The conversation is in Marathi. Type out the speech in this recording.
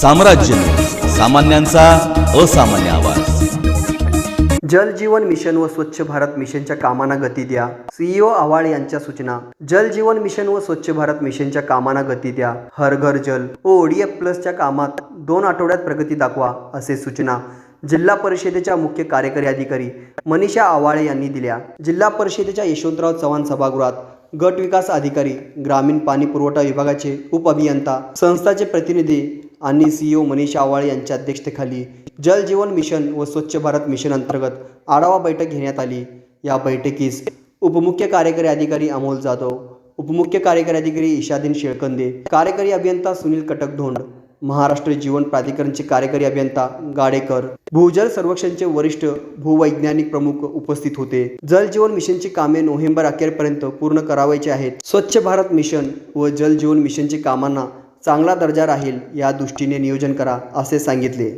साम्राज्य. सामान्यांचा असामान्य आवाज. जल जीवन मिशन व स्वच्छ भारत मिशनच्या कामांना गती द्या. सीईओ आव्हाड यांच्या सूचना. जल जीवन मिशन व स्वच्छ भारत मिशनच्या कामांना गती द्या. हर घर जल व ओडीएफ प्लसच्या कामात दोन आठवड्यात प्रगती दाखवा असे सूचना जिल्हा परिषदेच्या मुख्य कार्यकारी अधिकारी मनीषा आवाळे यांनी दिल्या. जिल्हा परिषदेच्या यशवंतराव चव्हाण सभागृहात गट विकास अधिकारी ग्रामीण पाणी पुरवठा विभागाचे उपअभियंता संस्थाचे प्रतिनिधी आणि सीईओ मनीष आवाळे यांच्या अध्यक्षतेखाली जल जीवन मिशन व स्वच्छ भारत मिशन अंतर्गत आढावा बैठक घेण्यात आली. या बैठकीस उपमुख्य कार्यकारी अधिकारी अमोल जाधव उपमुख्य कार्यकारी अधिकारी ईशादीन शेळकंदे कार्यकारी अभियंता सुनील कटकधोंड महाराष्ट्र जीवन प्राधिकरणचे कार्यकारी अभियंता गाडेकर भूजल सर्वेक्षणचे वरिष्ठ भूवैज्ञानिक प्रमुख उपस्थित होते. जल जीवन मिशनची कामे नोव्हेंबर अखेरपर्यंत पूर्ण करावायची आहेत. स्वच्छ भारत मिशन व जल जीवन मिशनची कामांना चांगला दर्जा राहील या दृष्टीने नियोजन करा असे सांगितले.